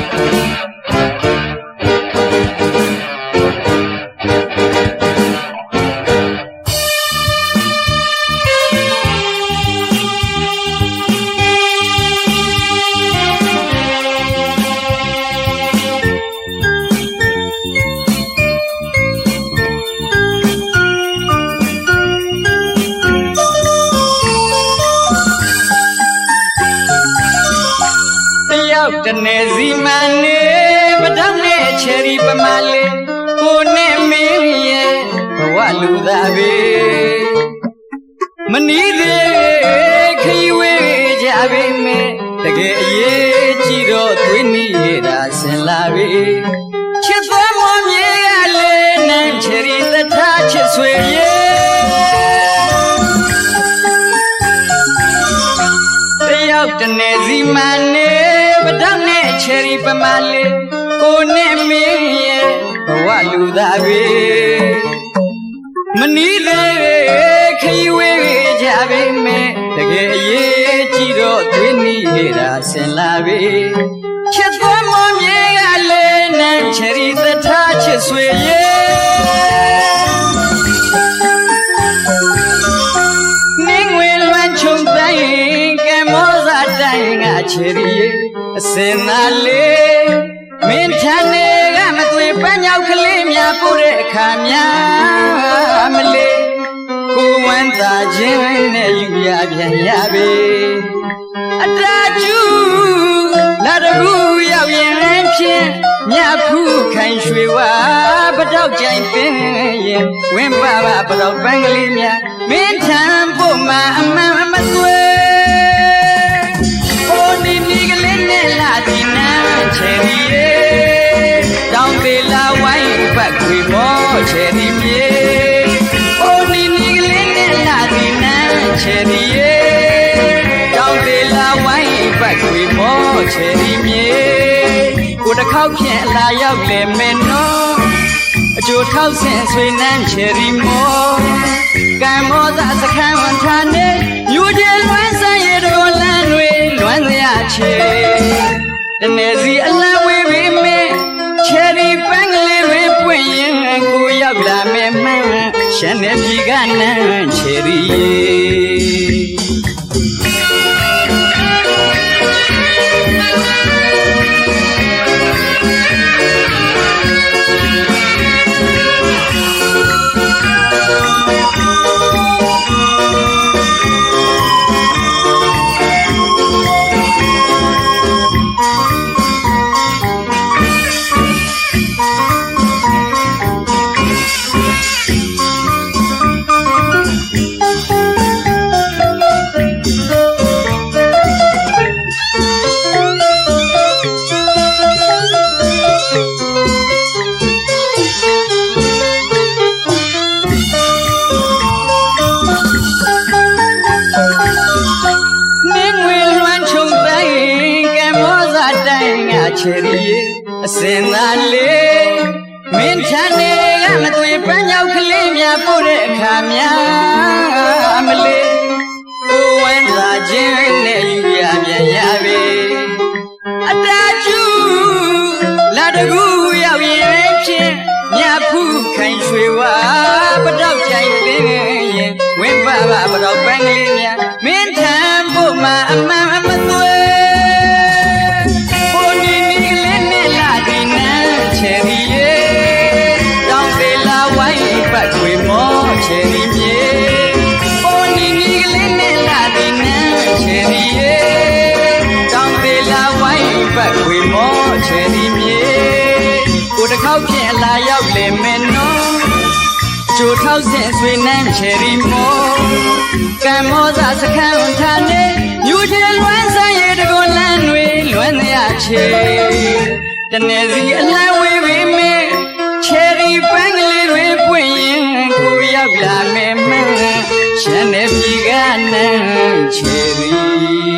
တ နေစီမန်နေပဒေါင်းနဲ့ချယ်ရီပမာလေးကိုနဲ့မင်းရဲ့ဘဝလူသားပဲမနီးသေးခရီးဝေးကြပြီမဲ့တကယ်အရေးကြီးတော့သွေးနီးနေတာဆင်လာပြီချစ်သွားမမြေရလေနိုင်ချယ်ရီသထားချစ်ဆွေရဲ့တယောက်တနေစီမန်နေပဒေါင်းနဲ့ချယ်ရီ ပမာလေးကိုနဲ့မင်းရဲ့ဘဝလူသားပဲမနီးသေးခရီးဝေးကြပြီမဲ့တကယ်အရေးကြီးတော့သွေးနီးနေတာဆင်လာပြီချစ်သွားမမြေကလည်းနဲ့ချယ်ရီသထားချစ်ဆွေရဲ့နင်းငွေလွမ်းချုံတိုင်းကမောစာတိုင်းငါချေရီ အစင်သာလေးမင်းထန်နေကမသွေပန်းရောက်ကလေးများပို့တဲ့အခါများမလေးကိုဝမ်းသာခြင်းနဲ့ယူရပြန်ရပြီအတားကျူလာတကူရောက်ရင်ဖြင့်မြတ်ဖူးခိုင်ရွှေဝါပတောက်ကြိုင်ပင်ရင်ဝင်းပါပါပတောက်ပန်းကလေးများမင်းထံဖို့မှာအမှန်မသွေ မောချယ်ရီမြေကိုတစ်ခေါက်ဖြင့်လာရောက်လေမယ်နော်အကျိုးထောက်ဆင်ဆွေနန်းချယ်ရီမောကံမောသာစခန်းဝန်ထာနေညူကျဲလွမ်းဆန်းရတော်လန်းတွေလွမ်းစရာချေတနေစီအလံဝေးပေမဲ့ချယ်ရီပန်းကလေးတွေပွင့်ရင်ကိုရောက်လာမယ်မှန်းရှမ်းနေပြီကနန်း စင်သာလေးမင်းချမ်းနေကမသွေပန်းရောက်ကလေးများပို့တဲ့အခါများမလေးကိုဝမ်းသာခြင်းနဲ့ယူရပြန်ရပြီအတားကျူလာတကူရောက်ရင်ဖြင့်မြတ်ဖူးခိုင်ရွှေဝါပတောက်ကြိုင်ပင်ရင်ဝင်းပါပါ ကိုတစ်ခေါက်ဖြင့်လာရောက်လေမယ်နော်ကျိုထောက်ဆင်ဆွေနန်းချယ်ရီမောကံမောသာစခန်းထာနေမြူချေလွမ်းဆိုင်ရတကောလန်းတွေလွမ်းရချေတနေစီအလံဝေးပေမဲ့ချယ်ရီပန်းကလေးတွေပွင့်ရင်ကိုရောက်လာမယ်မန်းရှမ်းနေပြီကနန်းချယ်ရီရေ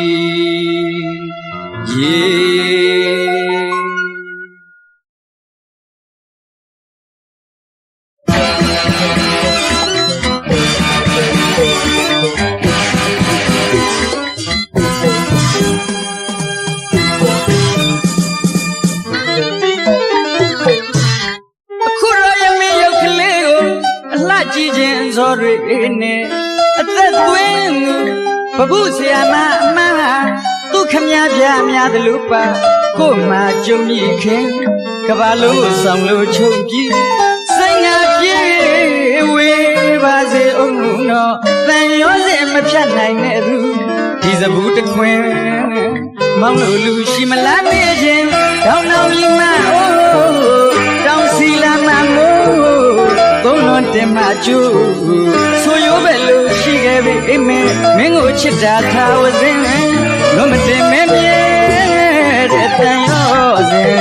နဲ့အသက်သွင်းသူဘဘုဆရာမအမန်းဟာသူခမည်းပြများသလိုပါကို့မှာကြုံမိခင်ကဘာလို့ဆောင်လို့ချုပ်ကြည့်စိတ်ငါပြေဝေးပါစေအောင်တော့တန်ရောစင်မဖြတ်နိုင်တဲ့သူဒီစဘူးတခွင်မောင်လို့လူရှိမလားနေခြင်းတောင်းတောင်းကြီးမအိုး တင်မကျူဆိုရိုးပဲလို့ရှိခဲ့ပြီအိမ်မင်းမင်းကိုချစ်တာသာဝစဉ်လုံးမတင်မမြဲတဲ့တန်ရောစင်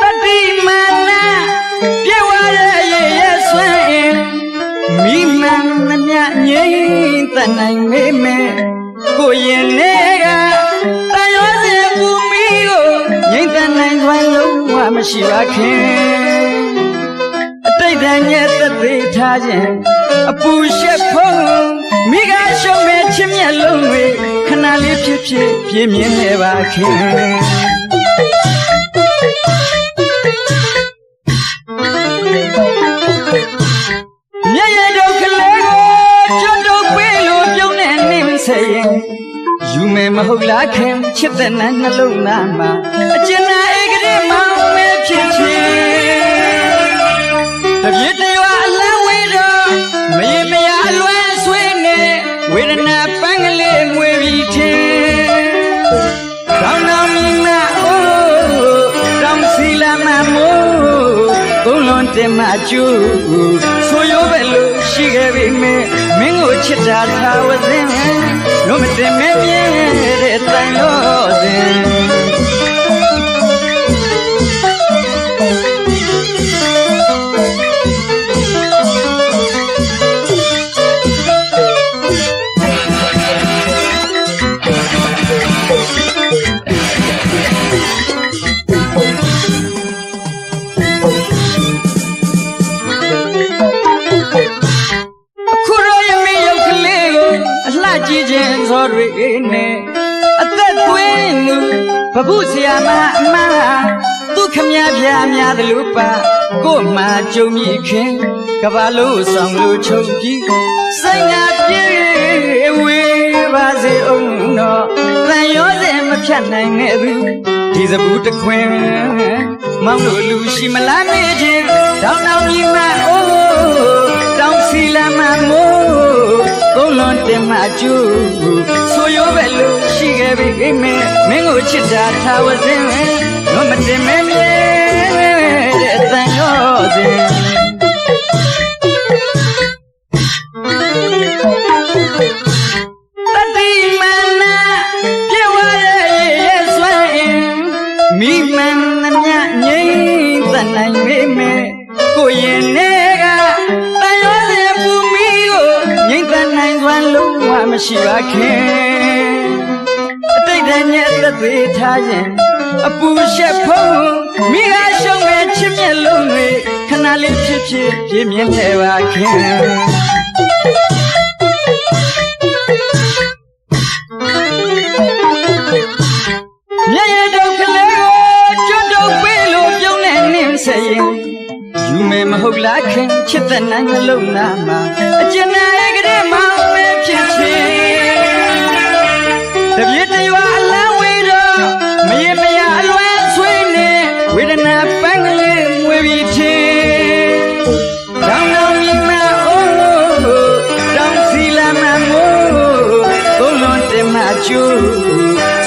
တတိမာနပြေဝရရဲ့ရဲ့ဆွဲမိမန်မမြငိမ့်တနိုင်မေမေကိုရင်နေ မရှိပါခင်အတိတ်တန်ရဲ့သက်သေးထားခြင်းအပူရှက်ဖုံးမိကရှုံးမဲ့ချစ်မြတ်လုံးတွေခဏလေးဖြစ်ဖြစ်ပြင်းမြင်နေပါခင်မြတ်ရတော့ကလေးကိုကျွတ်တော့ပေးလို့ပြုံးနေနေစေရင်ယူမယ်မဟုတ်လားခင်ချစ်တဲ့နှလုံးသားမှာအကျဉ်းနာဧကရေမောင်မဲ ဖြစ်ချင်တပြည့်တရွာအလန်းဝေးတော့မရင်မရအလွမ်းဆွေးနေဝေဒနာပန်းကလေးမွေပြီးထင်ကောင်းတော်မြင်နာအိုးတောင်စီလာမမိုးကုန်းလွန်တင်မကျူဆိုရိုးပဲလို့ရှိခဲ့ပြီမင်းမင်းကိုချစ်တာသာဝစဉ်လုံးမတင်မမြဲတဲ့တိုင်လို့စဉ် ခြင်းဇော်တွေနဲ့အသက်သွင်းသူဘဘုဆရာမအမန်းဟာသူခမည်းပြားများသလိုပါကို့မှာကြုံမိခင်ကဘာလို့ဆောင်လို့ချုပ်ပြီးစိတ်ငါပြေဝေးပါစေအောင်တော့တန်ရောစင်မဖြတ်နိုင်ခဲ့ဘူးဒီစဘူးတခွင်မောင်တို့လူရှိမလားနေခြင်းတောင်းတောင်းကြီးမအိုးတောင်စီလာမမိုး ကုန်းလွန်တင်မကျူဆိုရိုးပဲလို့ရှိခဲ့ပြီအိမ်မင်းမင်းကိုချစ်တာသာဝစဉ်တော့မတင်မမြဲတဲ့အတန်ရောစဉ်တတိမနာပြေဝရရဲ့ဆွဲမိမန်သမျှငိမ့်သနိုင်ပေမဲ့ မရှိပါခင်အတိတ်တည်းညက်သက်သေးထားရင်အပူရှက်ဖုံးမိကရှုံးမဲ့ချစ်မြက်လုံးတွေခဏလေးဖြစ်ဖြစ်ပြင်းမြင်နေပါခင်မြတ်ရတော့ကလေးကိုကျွတ်တော့ပေးလို့ပြုံးနေနေစေရင်ယူမယ်မဟုတ်လားခင်ချစ်တဲ့နှလုံးသားမှာ လွ